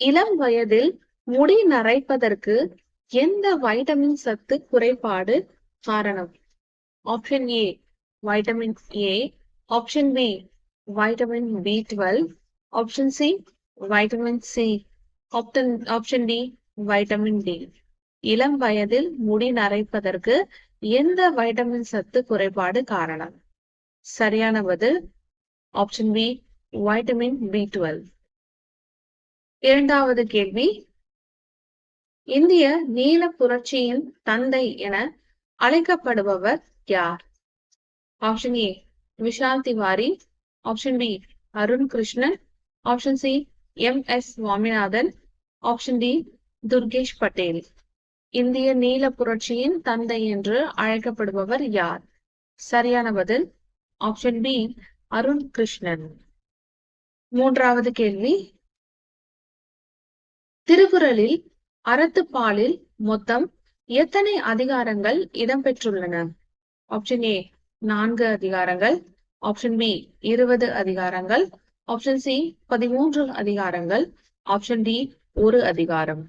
இளம் வயதில் முடி நரைப்பதற்கு எந்த வைட்டமின் சத்து குறைபாடு காரணம்? Option A vitamin A option B vitamin B twelve option C vitamin C option option D vitamin D இளம் வயதில் முடி நரைப்பதற்கு எந்த வைட்டமின் சத்து குறைபாடு காரணம்? சரியான பதில் option B vitamin B twelve இரண்டாவது கேள்வி. இந்திய நீல புரட்சியின் தந்தை என அழைக்கப்படுபவர் யார்? Option A Vishal Tiwari. Option B Arun Krishnan option C M S Swaminathan. Option D Durgesh Patel. இந்திய நீல புரட்சியின் தந்தை என்று அழைக்கப்படுபவர் யார்? சரியான பதில் ஆப்ஷன் பி அருண் கிருஷ்ணன் மூன்றாவது கேள்வி. திருக்குறளில் அறத்துப்பாலில் மொத்தம் எத்தனை அதிகாரங்கள் இடம்பெற்றுள்ளன? ஆப்ஷன் ஏ நான்கு அதிகாரங்கள். ஆப்ஷன் பி இருபது அதிகாரங்கள். ஆப்ஷன் சி பதிமூன்று அதிகாரங்கள். ஆப்ஷன் டி ஒரு அதிகாரம்.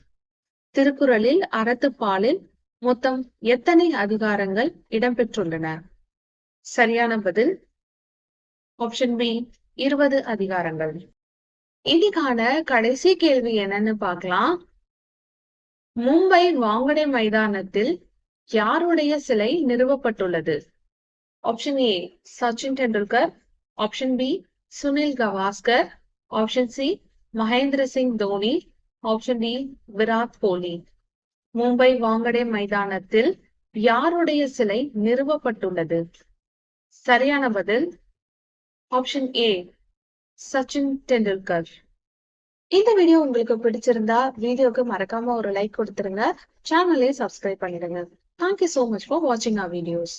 திருக்குறளில் அறத்துப்பாலில் மொத்தம் எத்தனை அதிகாரங்கள் இடம்பெற்றுள்ளன? சரியான பதில். ஆப்ஷன் பி இருபது அதிகாரங்கள். இன்னைக்கான கடைசி கேள்வி என்னன்னு பார்க்கலாம். மும்பை வாங்கடை மைதானத்தில் யாருடைய சிலை நிறுவப்பட்டுள்ளது? Option A Sachin Tendulkar option B Sunil Gavaskar option C Mahendra Singh Dhoni option D Virat Kohli Mumbai Wankhede மைதானத்தில் யாருடைய சிலை நிறுவப்பட்டுள்ளது? சரியான பதில். Option A Sachin Tendulkar. இந்த வீடியோ உங்களுக்கு பிடிச்சிருந்தா வீடியோக்கு மறக்காம ஒரு லைக் கொடுத்துருங்க. சேனலையும் சப்ஸ்கிரைப் பண்ணிடுங்க. Thank you so much for வாட்சிங் ஆர் வீடியோஸ்